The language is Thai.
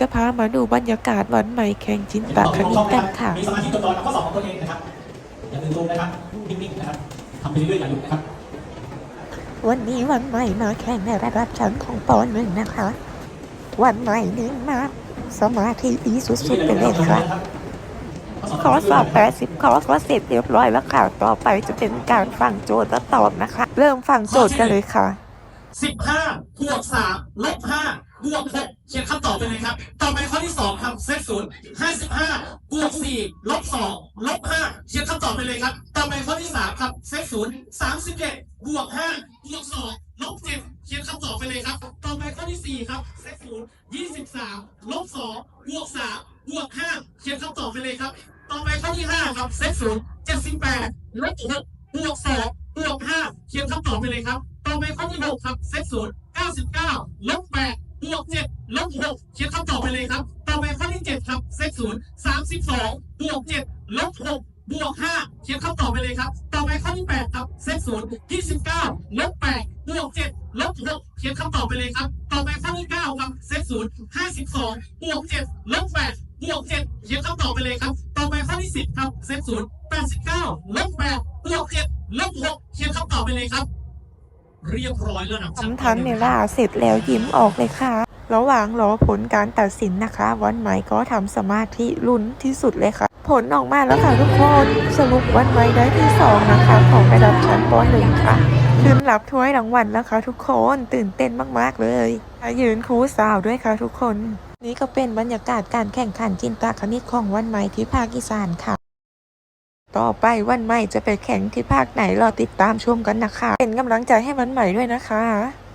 จะพามาดูบรรยากาศวันใหม่แข่งจินตคณิตกันค่ะ มีสมาธิจดจ่อกับข้อสอบของตัวเองนะครับ อย่าลืมดูนะครับ นิ่งๆนะครับทำไปเรื่อยๆอย่าหยุดนะครับ วันนี้วันใหม่มาแข่งในระดับชั้นของปหนึ่งนะคะ วันใหม่นี่มาสมาธิดีสุดๆไปเลยค่ะขอสอบ 80ข้อก็เสร็จเรียบร้อยแล้วค่ะ ต่อไปจะเป็นการฟังโจทย์และตอบนะคะ เริ่มฟังโจทย์กันเลยค่ะสิบห้าบวกสามลบห้าบวกหกเขียนคำตอบไปเลยครับ ต่อไปข้อที่สองครับเซตศูนย์ห้าสิบห้าบวกสี่ลบสองลบห้าเขียนคำตอบไปเลยครับ ต่อไปข้อที่สามครับเซตศูนย์สามสิบเจ็ดบวกห้าบวกสองลบเจ็ดเขียนคำตอบไปเลยครับ ต่อไปข้อที่สี่ครับเซตศูนย์ยี่สิบสามลบสองบวกสามบวกห้าเขียนคำตอบไปเลยครับ ต่อไปข้อที่ห้าครับเซตศูนย์เจ็ดสิบแปดลบหกบวกสองบวกห้าเขียนคำตอบไปเลยครับ ต่อไปข้อที่หกครับเซตศูนย์เก้าสิบเก้าลบแปด บวกเจ็ดลบหกเขียนคำตอบไปเลยครับ ต่อไปข้อที่เจ็ดครับเซตศูนย์สามสิบสองบวกเจ็ดลบหกบวกห้าเขียนคำตอบไปเลยครับ ต่อไปข้อที่แปดครับเซตศูนย์ยี่สิบเก้าลบแปดบวกเจ็ดลบหกเขียนคำตอบไปเลยครับ ต่อไปข้อที่เก้าครับเซตศูนย์ห้าสิบสองบวกเจ็ดลบแปดบวกเจ็ดเขียนคำตอบไปเลยครับ ต่อไปข้อที่สิบครับเซตศูนย์แปดสิบเก้าลบแปดบวกเจ็ดลบหกเขียนคำตอบไปเลยครับ เรียบร้อยแล้วนะทำทันเวลาเสร็จแล้วยิ้มออกเลยค่ะ ระหว่างรอผลการตัดสินนะคะวันใหมก็ทำสมาธิลุ้นที่สุดเลยค่ะ ผลออกมาแล้วค่ะทุกคนสรุปวันใหมได้ที่สองนะคะ ของระดับชั้นป .1 ค่ะขึ้นรับถ้วยรางวัลแล้วค่ะทุกคนตื่นเต้นมากๆเลยยืนครูสาวด้วยค่ะทุกคน นี่ก็เป็นบรรยากาศการแข่งขันจินตคณิตของวันใหมที่ภาคอีสานค่ะ ต่อไปวันใหม่จะไปแข่งที่ภาคไหนรอติดตามชมกันนะคะ เป็นกำลังใจให้วันใหม่ด้วยนะคะ